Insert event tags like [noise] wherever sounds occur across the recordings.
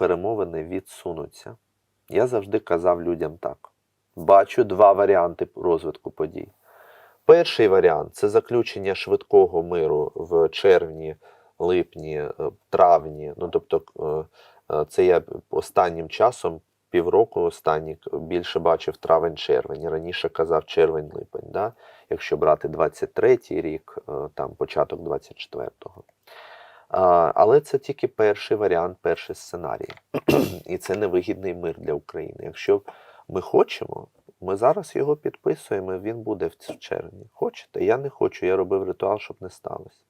перемовини відсунуться. Я завжди казав людям так: бачу два варіанти розвитку подій. Перший варіант це заключення швидкого миру в червні, липні, е, травні. Ну тобто, е, е, це я останнім часом, півроку останні більше бачив травень-червень. Раніше казав червень-липень. Да? Якщо брати 23-й рік, там початок 24-го. Але це тільки перший варіант, перший сценарій. І це невигідний мир для України. Якщо ми хочемо, ми зараз його підписуємо, він буде в червні. Хочете? Я не хочу, я робив ритуал, щоб не сталося.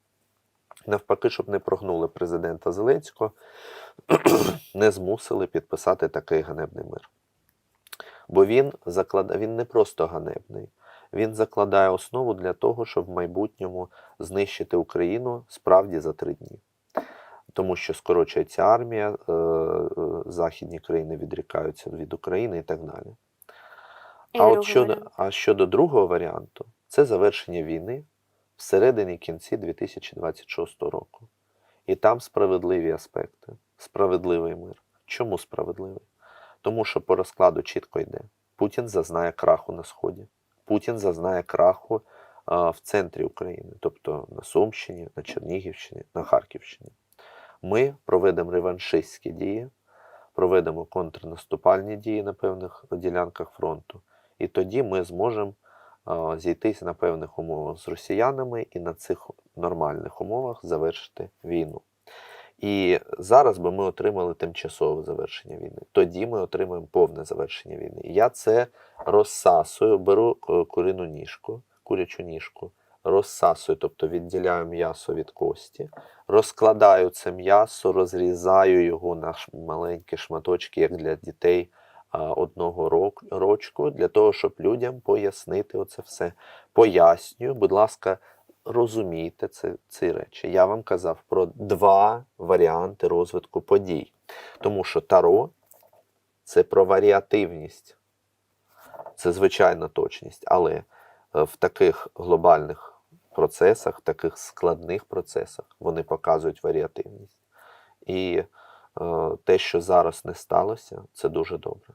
Навпаки, щоб не прогнули президента Зеленського, [clears throat] не змусили підписати такий ганебний мир. Бо він закладає, він не просто ганебний, він закладає основу для того, щоб в майбутньому знищити Україну справді за три дні. Тому що скорочується армія, е, е, західні країни відрікаються від України і так далі. І А от щодо, варіант. а щодо другого варіанту, це завершення війни всередині кінці 2026 року. І там справедливі аспекти, справедливий мир. Чому справедливий? Тому що по розкладу чітко йде. Путін зазнає краху на Сході. Путін зазнає краху а, в центрі України, тобто на Сумщині, на Чернігівщині, на Харківщині. Ми проведемо реваншистські дії, проведемо контрнаступальні дії на певних ділянках фронту. І тоді ми зможемо а, зійтись на певних умовах з росіянами і на цих нормальних умовах завершити війну. І зараз би ми отримали тимчасове завершення війни. Тоді ми отримаємо повне завершення війни. Я це розсасую, беру е, курину ніжку, курячу ніжку, розсасую, тобто відділяю м'ясо від кості, розкладаю це м'ясо, розрізаю його на маленькі шматочки, як для дітей одного рочку, для того, щоб людям пояснити оце все. Пояснюю, будь ласка, розумійте це, ці речі. Я вам казав про два варіанти розвитку подій. Тому що Таро це про варіативність, це звичайна точність, але е, в таких глобальних процесах, таких складних процесах вони показують варіативність. І е, те, що зараз не сталося, це дуже добре.